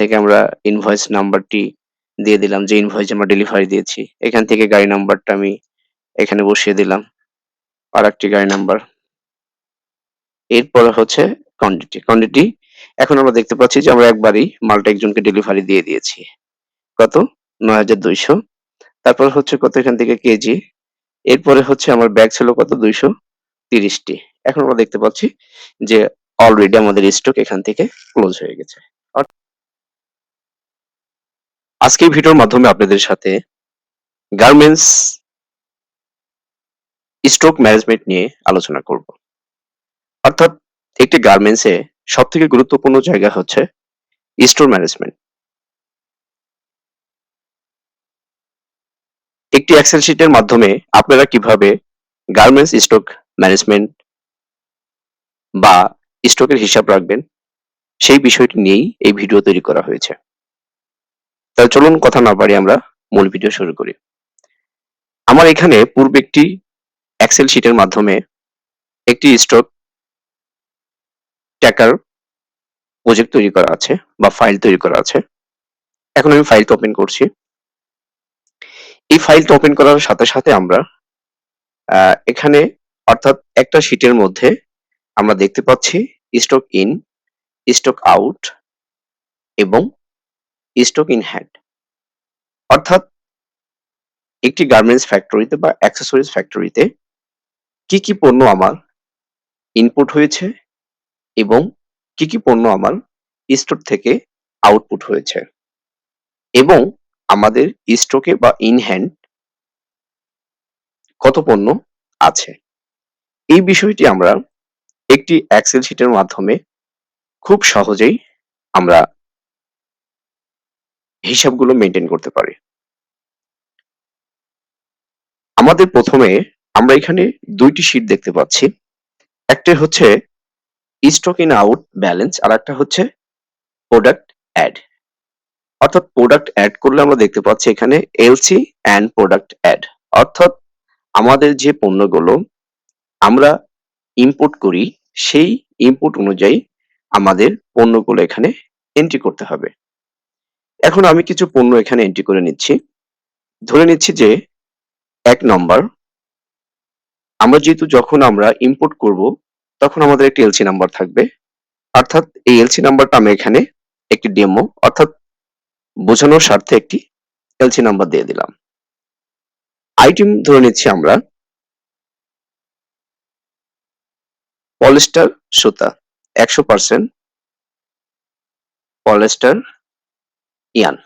থেকে আমরা ইনভয়েস নাম্বারটি দিয়ে দিলাম, যে ইনভয়েস আমরা ডেলিভারি দিয়েছি। এখান থেকে গাড়ি নাম্বারটা আমি এখানে বসিয়ে দিলাম, আর একটি গাড়ি নাম্বার এরপরে হচ্ছে কোয়ান্টিটি কোয়ান্টিটি এখন আমরা দেখতে পাচ্ছি যে আমরা একবারই মালটা একজনকে ডেলিভারি দিয়ে দিয়েছি। কত? নয় হাজার দুইশো। তারপর হচ্ছে কত এখান থেকে কেজি? এরপরে হচ্ছে আমার ব্যাগ ছিল কত? দুইশো তিরিশটি। এখন আমরা দেখতে পাচ্ছি যে অলরেডি আমাদের স্টক এখান থেকে ক্লোজ হয়ে গেছে। আজকে ভিডিওর মাধ্যমে আপনাদের সাথে গার্মেন্টস স্টক ম্যানেজমেন্ট নিয়ে আলোচনা করব। অর্থাৎ একটি গার্মেন্টসে সব থেকে গুরুত্বপূর্ণ জায়গা হচ্ছে স্টোর ম্যানেজমেন্ট। একটি এক্সেল শিটের মাধ্যমে আপনারা কীভাবে গার্মেন্টস স্টক ম্যানেজমেন্ট বা স্টকের হিসাব রাখবেন, সেই বিষয়টি নিয়েই এই ভিডিও তৈরি করা হয়েছে। তাহলে চলুন কথা না পারি আমরা মূল ভিডিও শুরু করি। আমার এখানে পূর্বে একটি এক্সেল শিটের মাধ্যমে একটি স্টক ট্যাকার প্রজেক্ট তৈরি করা আছে বা ফাইল তৈরি করা আছে। এখন আমি ফাইলটা ওপেন করছি। এই ফাইলটা ওপেন করার সাথে সাথে আমরা এখানে অর্থাৎ একটা শিটের মধ্যে আমরা দেখতে পাচ্ছি স্টক ইন স্টক আউট এবং স্টক ইন হ্যান্ড অর্থাৎ একটি গার্মেন্টস ফ্যাক্টরিতে বা অ্যাক্সেসরিজ ফ্যাক্টরিতে কি কি পণ্য আমার ইনপুট হয়েছে এবং কি কি পণ্য আমার স্টোর থেকে আউটপুট হয়েছে এবং আমাদের স্টকে বা ইন হ্যান্ড কত পণ্য আছে। এই বিষয়টি আমরা একটি এক্সেল শিটের মাধ্যমে খুব সহজেই আমরা হিসাবগুলো মেনটেন করতে পারি। আমাদের প্রথমে আমরা এখানে দুইটি শিট দেখতে পাচ্ছি। একটা হচ্ছে স্টক ইন আউট ব্যালেন্স আর একটা হচ্ছে প্রোডাক্ট অ্যাড অর্থাৎ প্রোডাক্ট অ্যাড করলে আমরা দেখতে পাচ্ছি এখানে এলসি অ্যান্ড প্রোডাক্ট অ্যাড অর্থাৎ আমাদের যে পণ্যগুলো আমরা ইম্পোর্ট করি, সেই ইনপুট অনুযায়ী আমাদের পণ্যগুলো এখানে এন্ট্রি করতে হবে। এখন আমি কিছু পণ্য এখানে এন্ট্রি করে নিচ্ছি। ধরে নিচ্ছি যে এক নম্বর আমরা যেহেতু যখন আমরা ইম্পোর্ট করব, তখন আমাদের একটি এলসি নাম্বার থাকবে। অর্থাৎ এই এলসি নাম্বারটা আমি এখানে একটি ডেমো অর্থাৎ বোঝানোর স্বার্থে একটি এলসি নাম্বার দিয়ে দিলাম। আইটেম ধরে নিচ্ছি আমরা পলিস্টার সুতা, একশো পার্সেন্ট পলিস্টার ইয়ান।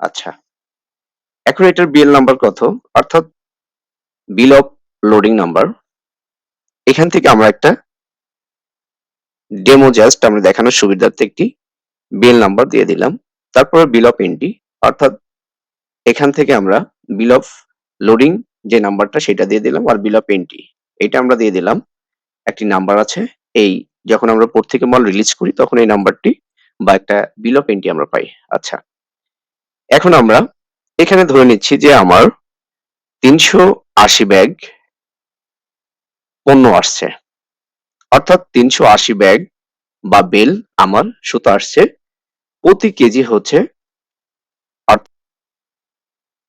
আচ্ছা। এখন এটার বিএল নাম্বার কত? অর্থাৎ বিল অফ লোডিং নাম্বার এখান থেকে আমরা একটা ডেমো জাস্ট আমরা দেখানোর সুবিধার্থে একটি বিল নাম্বার দিয়ে দিলাম। তারপরে বিল অফ এন্ট্রি অর্থাৎ এখান থেকে আমরা বিল অফ লোডিং যে নাম্বারটা সেটা দিয়ে দিলাম আর বিল অফ এন্ট্রি এটা আমরা দিয়ে দিলাম। একটি নাম্বার আছে, এই যখন আমরা পোর্ট থেকে মাল রিলিজ করি, তখন এই নাম্বারটি বা একটা বিল অফ এন্ট্রি আমরা পাই। আচ্ছা এখন আমরা এখানে ধরে নিচ্ছি যে আমার তিনশো আশি ব্যাগ পণ্য আসছে। অর্থাৎ তিনশো আশি ব্যাগ বা বেল আমার সুতা আসছে। প্রতি কেজি হচ্ছে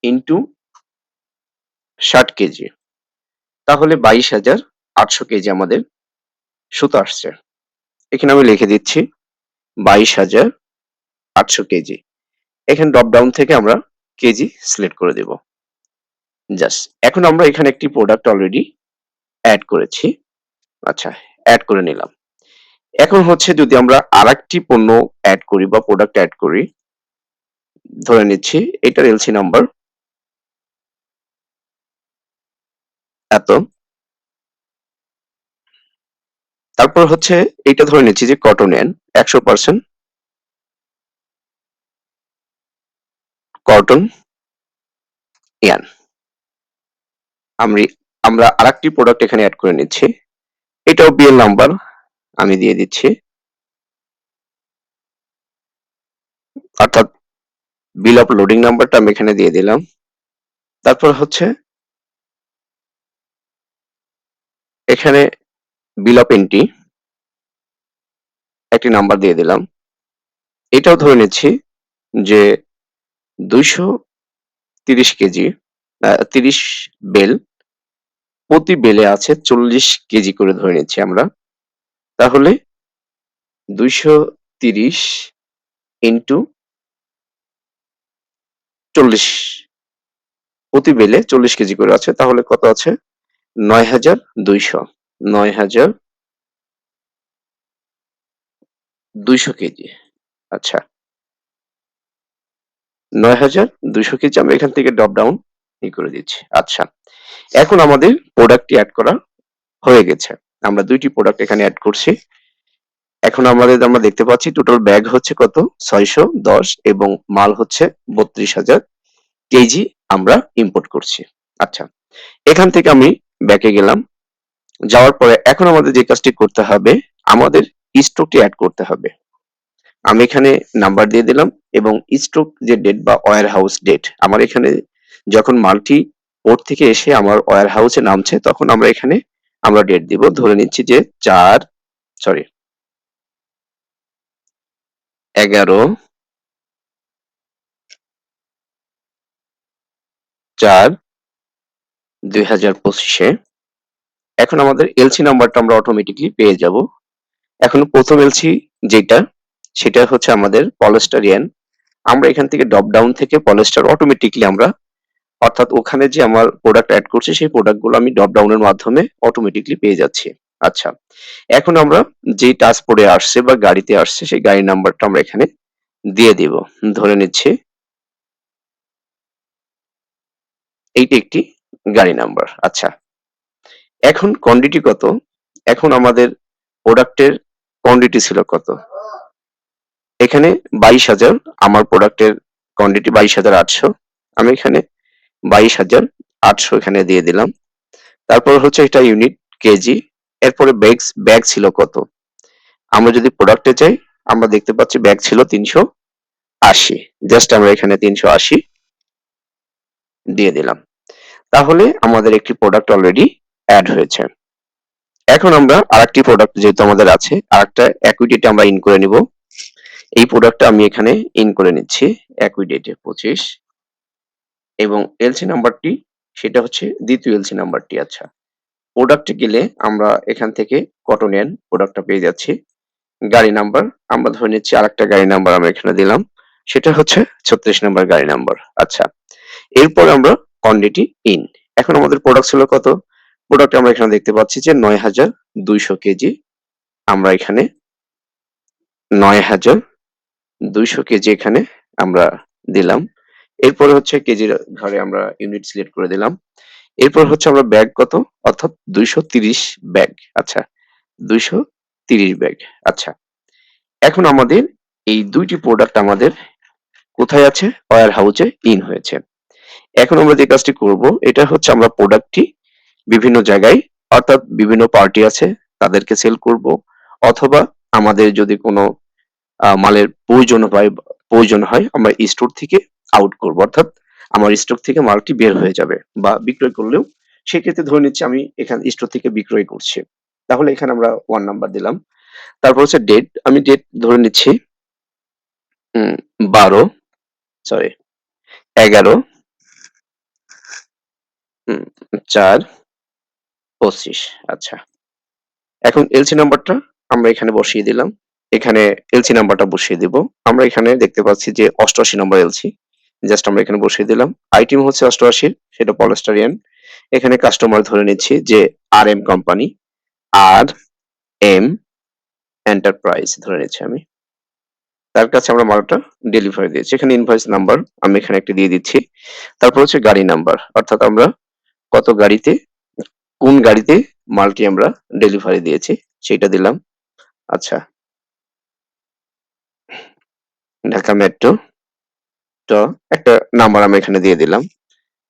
ইন্টু ষাট কেজি তাহলে বাইশ হাজার আটশো কেজি আমাদের সুতা আসছে। এখানে আমি লিখে দিচ্ছি বাইশ হাজার আটশো কেজি। এখানে ড্রপ ডাউন থেকে আমরা কেজি সিলেক্ট করে দেব। জাস্ট এখন আমরা এখানে একটি প্রোডাক্ট অলরেডি অ্যাড করেছি। আচ্ছা অ্যাড করে নিলাম। এখন হচ্ছে যদি আমরা আরেকটি পণ্য অ্যাড করি বা প্রোডাক্ট অ্যাড করি, ধরে নিচ্ছি এটার এলসি নাম্বার এত তারপর হচ্ছে এটা ধরে নিচ্ছি যে কটন এন একশো পার্সেন্ট কটন ইয়ান আমি, আমরা আরেকটি প্রোডাক্ট এখানে অ্যাড করে নিচ্ছি। এটাও বিএল নাম্বার আমি দিয়ে দিচ্ছি। অর্থাৎ বিল অফ লোডিং নাম্বারটা আমি এখানে দিয়ে দিলাম। তারপর হচ্ছে, এখানে বিল এন্ট্রি একটি নাম্বার দিয়ে দিলাম। এটাও ধরে নিচ্ছি যে দুইশো তিরিশ কেজি তিরিশ বেল, প্রতি বেলে আছে চল্লিশ কেজি করে ধরে নিচ্ছি আমরা। তাহলে দুইশো তিরিশ ইন্টু চল্লিশ, প্রতি বেলে চল্লিশ কেজি করে আছে, তাহলে কত আছে? নয় হাজার দুইশো। নয় হাজার দুইশো কেজি। আচ্ছা। নয় হাজার দুইশো কেজি আমরা এখান থেকে ড্রপ ডাউন ই করে দিচ্ছি। আচ্ছা। এখন আমাদের প্রোডাক্টটি অ্যাড করা হয়ে গেছে। আমরা দুইটি প্রোডাক্ট এখানে অ্যাড করছি। এখন আমাদের, আমরা দেখতে পাচ্ছি টোটাল ব্যাগ হচ্ছে কত? ছয়শো দশ এবং মাল হচ্ছে বত্রিশ হাজার কেজি আমরা ইম্পোর্ট করছি। আচ্ছা। এখান থেকে আমি ব্যাকে গেলাম। যাওয়ার পরে এখন আমাদের যে কাজটি করতে হবে, আমাদের স্টকটি অ্যাড করতে হবে। আমি এখানে নাম্বার দিয়ে দিলাম এবং স্ট্রোক যে ডেট বা ওয়ার হাউস ডেট আমার এখানে যখন মালটি পোর্ট থেকে এসে আমার ওয়ার হাউসে নামছে, তখন আমরা এখানে আমরা ডেট দিব। ধরে নিচ্ছি যে চার সরি এগারো, চার, দুই হাজার পঁচিশে। এখন আমাদের এলসি নাম্বারটা আমরা অটোমেটিকলি পেয়ে যাব। এখন প্রথম এলসি যেটা, সেটা হচ্ছে আমাদের পলেস্টারিয়ান আমরা এখান থেকে ড্রপ ডাউন থেকে পলেস্টার অটোমেটিকলি আমরা, অর্থাৎ ওখানে যে আমার প্রোডাক্ট অ্যাড করছে, সেই প্রোডাক্টগুলো আমি ড্রপ ডাউনের মাধ্যমে অটোমেটিকলি পেয়ে যাচ্ছি। আচ্ছা এখন আমরা যে ট্রান্সপোর্টে আসছে বা গাড়িতে আসছে, সেই গাড়ির নাম্বারটা আমরা এখানে দিয়ে দিব। ধরে নিচ্ছি, এইটা একটি গাড়ি নাম্বার আচ্ছা এখন কোয়ান্টিটি কত? এখন আমাদের প্রোডাক্টের কোয়ান্টিটি ছিল কত? এখানে বাইশ হাজার, আমার প্রোডাক্টের কোয়ান্টিটি বাইশ হাজার আটশো। আমি এখানে বাইশ হাজার আটশো এখানে দিয়ে দিলাম। তারপর হচ্ছে এটা ইউনিট কেজি এরপরে ব্যাগ ব্যাগ ছিল কত? আমরা যদি প্রোডাক্টে চাই আমরা দেখতে পাচ্ছি ব্যাগ ছিল তিনশো আশি। জাস্ট আমরা এখানে তিনশো আশি দিয়ে দিলাম। তাহলে আমাদের একটি প্রোডাক্ট অলরেডি অ্যাড হয়েছে। এখন আমরা আরেকটি প্রোডাক্ট যেহেতু আমাদের আছে, আরেকটা অ্যাকুইডেটে আমরা ইন করে নিব। এই প্রোডাক্টটা আমি এখানে ইন করে নিচ্ছি অ্যাকুইডেটে পঁচিশ। এবং এলসি নাম্বারটি সেটা হচ্ছে দ্বিতীয় এলসি নাম্বারটি আচ্ছা প্রোডাক্টে গেলে আমরা এখান থেকে কটনিয়ান প্রোডাক্টটা পেয়ে যাচ্ছি। গাড়ি নাম্বার আমরা ধরে নিচ্ছি আরেকটা গাড়ি নাম্বার আমরা এখানে দিলাম। সেটা হচ্ছে ছত্রিশ নাম্বার গাড়ি নাম্বার আচ্ছা এরপর আমরা কোয়ান্টিটি ইন এখন আমাদের প্রোডাক্ট ছিল কত? প্রোডাক্ট আমরা এখানে দেখতে পাচ্ছি যে নয় হাজার দুইশো কেজি। আমরা এখানে নয় হাজার দুইশো কেজি এখানে আমরা দিলাম। এরপরে হচ্ছে কেজির ঘরে আমরা ইউনিট সিলেক্ট করে দিলাম। এরপর হচ্ছে আমরা ব্যাগ কত? অর্থাৎ দুইশো তিরিশ ব্যাগ আচ্ছা দুইশো তিরিশ ব্যাগ আচ্ছা এখন আমাদের এই দুইটি প্রোডাক্ট আমাদের কোথায় আছে? ওয়ার হাউসে ইন হয়েছে। এখন আমরা যে কাজটি করব, এটা হচ্ছে আমরা প্রোডাক্টটি বিভিন্ন জায়গায়, অর্থাৎ বিভিন্ন পার্টি আছে, তাদেরকে সেল করব। অথবা আমাদের যদি কোনো মালের প্রয়োজন হয় প্রয়োজন হয়, আমরা স্টোর থেকে আউট করব। অর্থাৎ আমার স্টক থেকে মালটি বের হয়ে যাবে বা বিক্রয় করলেও সেক্ষেত্রে ধরে নিচ্ছি আমি এখানে স্টোর থেকে বিক্রয় করছি। তাহলে এখানে আমরা ওয়ান নাম্বার দিলাম। তারপর হচ্ছে ডেট আমি ডেট ধরে নিচ্ছি বারো সরি এগারো চার পঁচিশ আচ্ছা। এখন এলসি নাম্বারটা আমরা এখানে বসিয়ে দিলাম। এখানে এলসি নাম্বারটা বসিয়ে দিব। আমরা এখানে দেখতে পাচ্ছি যে অষ্টআশি নম্বর এলসি জাস্ট আমরা এখানে বসিয়ে দিলাম। আইটিম হচ্ছে অষ্টআশির সেটা পলেস্টারিয়ান এখানে কাস্টমার ধরে নিচ্ছি যে R M company R M enterprise ধরে নিচ্ছি আমি। তার কাছে আমরা মালটা ডেলিভারি দিয়েছি। এখানে ইনভয়েস নাম্বার আমি এখানে একটা দিয়ে দিচ্ছি। তারপর হচ্ছে গাড়ি নাম্বার অর্থাৎ আমরা কত গাড়িতে কোন গাড়িতে মালটি আমরা ডেলিভারি দিয়েছি সেটা দিলাম। আচ্ছা। ঢাকা মেট্রো তো একটা নাম্বার আমি এখানে দিয়ে দিলাম,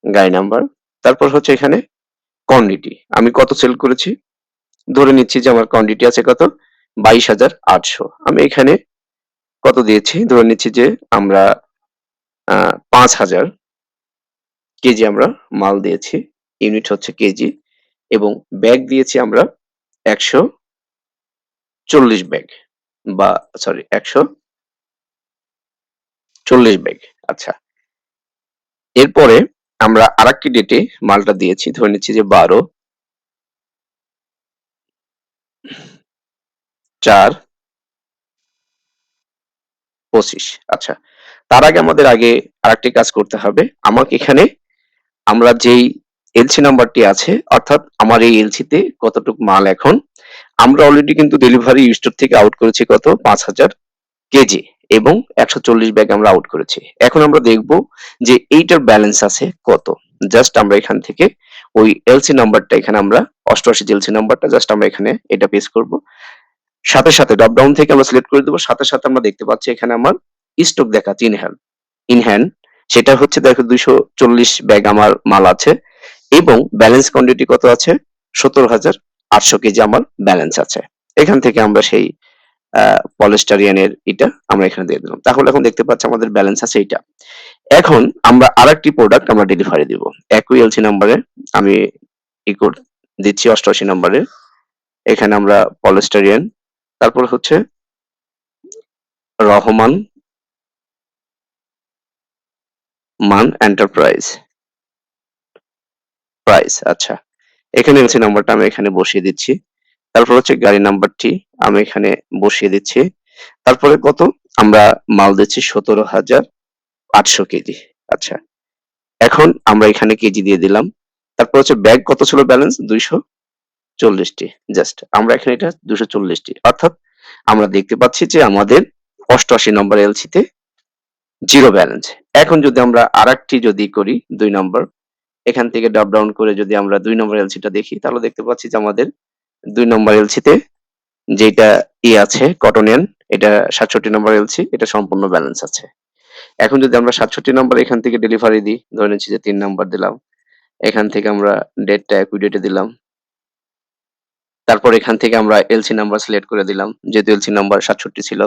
গাড়ি নাম্বার তারপর হচ্ছে এখানে কোয়ান্টিটি আমি কত সেল করেছি? ধরে নিচ্ছি যে আমার কোয়ান্টিটি আছে কত? বাইশ হাজার আটশো। আমি এখানে কত দিয়েছি? ধরে নিচ্ছি যে আমরা পাঁচ হাজার কেজি আমরা মাল দিয়েছি। ইউনিট হচ্ছে কেজি। এবং ব্যাগ দিয়েছি আমরা একশো চল্লিশ ব্যাগ বা সরি একশো চল্লিশ ব্যাগ। আচ্ছা। এরপরে আমরা আরেকটি ডেটে মালটা দিয়েছি, ধরে নিচ্ছি যে বারো চার পঁচিশ। আচ্ছা তার আগে আমাদের আগে আরেকটি কাজ করতে হবে। আমাকে এখানে আমরা যেই এলসি নাম্বারটি আছে, অর্থাৎ আমার এই এলসিতে কতটুক মাল এখন? আমরা অলরেডি কিন্তু ডেলিভারি স্টোর থেকে আউট করেছি কত? পাঁচ হাজার কেজি এবং একশো চল্লিশ ব্যাগ আমরা আউট করেছি। এখন আমরা দেখব যে এইটার ব্যালেন্স আছে কত। জাস্ট আমরা এখান থেকে ওই এলসি নাম্বারটা এখানে আমরা, অষ্টআশি এলসি নাম্বারটা জাস্ট আমরা এখানে এটা পেস করব। সাথে সাথে ড্রপ ডাউন থেকে আমরা সিলেক্ট করে দেবো। সাথে সাথে আমরা দেখতে পাচ্ছি এখানে আমার স্টক দেখাচ্ছে ইন হ্যান্ড ইন সেটা হচ্ছে দেখো দুইশো চল্লিশ ব্যাগ আমার মাল আছে। এবং ব্যালেন্স কোয়ান্টিটি কত আছে? সত্তর হাজার আটশো কেজি আমার ব্যালেন্স আছে। এখান থেকে আমরা সেই পলেস্টারিয়ানের এটা আমরা এখানে দিয়ে দিলাম। তাহলে এখন দেখতে পাচ্ছি আমাদের ব্যালেন্স আছে এটা এখন আমরা আরেকটি প্রোডাক্ট আমরা ডেলিভারি দিব। একই এলসি নাম্বারে আমি ই দিচ্ছি অষ্টআশি নাম্বারে এখানে আমরা পলেস্টারিয়ান তারপর হচ্ছে রহমান, মান এন্টারপ্রাইজ প্রাইস আচ্ছা। এখানে এলসি নাম্বারটা আমি এখানে বসিয়ে দিচ্ছি, তারপর হচ্ছে গাড়ি নাম্বারটি আমি এখানে বসিয়ে দিচ্ছি। তারপরে কত? আমরা মাল দিচ্ছি সতেরো হাজার আটশো কেজি আচ্ছা। এখন আমরা এখানে কেজি দিয়ে দিলাম। তারপর হচ্ছে ব্যাগ কত ছিল ব্যালেন্স দুইশো চল্লিশটি জাস্ট আমরা এখানে এটা দুশো চল্লিশটি। অর্থাৎ আমরা দেখতে পাচ্ছি যে আমাদের অষ্টআশি নম্বর এলসিতে জিরো ব্যালেন্স এখন যদি আমরা আরেকটি যদি করি, দুই নম্বর এখান থেকে ড্রপ ডাউন করে যদি আমরা দুই নম্বর এলসিটা দেখি, তাহলে দেখতে পাচ্ছি যে আমাদের দুই নম্বর এলসিতে যেটা ই আছে কটনিয়ান এটা সাতষট্টি নম্বর এলসি এটা সম্পূর্ণ ব্যালেন্স আছে। এখন যদি আমরা সাতষট্টি নম্বর এখান থেকে ডেলিভারি দিই, ধরে নিচ্ছি যে তিন নম্বর দিলাম, এখান থেকে আমরা ডেটটা একই ডেটে দিলাম, তারপর এখান থেকে আমরা এলসি নাম্বার সিলেক্ট করে দিলাম, যেহেতু এলসি নাম্বার সাতষট্টি ছিল,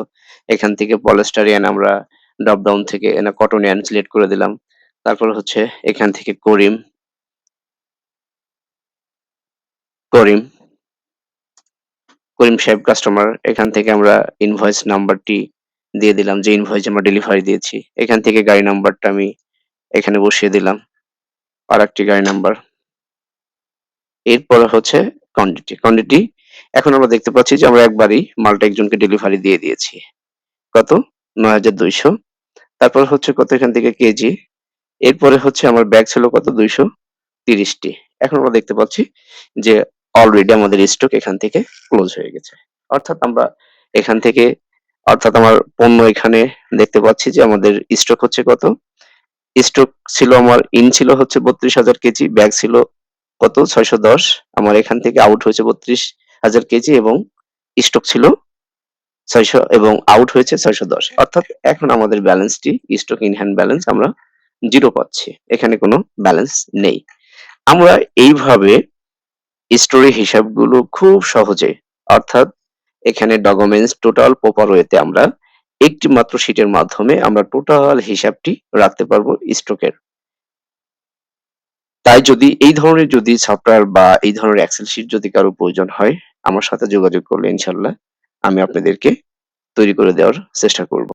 এখান থেকে পলেস্টারিয়ান আমরা ড্রপ ডাউন থেকে, এনা কটনিয়ান সিলেক্ট করে দিলাম তারপর হচ্ছে এখান থেকে করিম। করিম। করিম সাহেব কাস্টমার এখান থেকে আমরা ইনভয়েস নাম্বারটি দিয়ে দিলাম, যে ইনভয়েস আমরা ডেলিভারি দিয়েছি। এখান থেকে গাড়ি নাম্বারটা আমি এখানে বসিয়ে দিলাম, আর একটি গাড়ি নাম্বার এরপরে হচ্ছে কোয়ান্টিটি কোয়ান্টিটি এখন আমরা দেখতে পাচ্ছি যে আমরা একবারই মালটা একজনকে ডেলিভারি দিয়ে দিয়েছি। কত? নয় হাজার দুইশো। তারপর হচ্ছে কত এখান থেকে কেজি? এরপরে হচ্ছে আমার ব্যাগ ছিল কত? দুইশো তিরিশটি। এখন আমরা দেখতে পাচ্ছি যে অলরেডি আমাদের স্টক এখান থেকে ক্লোজ হয়ে গেছে। অর্থাৎ আমরা এখান থেকে, অর্থাৎ আমার পণ্য এখানে দেখতে পাচ্ছি যে আমাদের স্টক হচ্ছে কত? স্টক ছিল আমার ইন ছিল হচ্ছে বত্রিশ হাজার কেজি, ব্যাগ ছিল কত? ছয়শো দশ। আমার এখান থেকে আউট হয়েছে বত্রিশ হাজার কেজি এবং স্টক ছিল ছয়শো, এবং আউট হয়েছে ছয়শো দশ। অর্থাৎ এখন আমাদের ব্যালেন্সটি স্টক ইন হ্যান্ড ব্যালেন্স আমরা জিরো পাচ্ছি, এখানে কোনো ব্যালেন্স নেই। আমরা এইভাবে স্টোরি হিসাবগুলো খুব সহজে, অর্থাৎ এখানে ডকুমেন্টস টোটাল প্রপার ওয়েতে আমরা একটি মাত্র শিটের মাধ্যমে আমরা টোটাল হিসাবটি রাখতে পারব স্টকের তাই যদি এই ধরনের যদি সফটওয়্যার বা এই ধরনের এক্সেল শিট যদি কারও প্রয়োজন হয়, আমার সাথে যোগাযোগ করলে ইনশাল্লাহ আমি আপনাদেরকে তৈরি করে দেওয়ার চেষ্টা করব।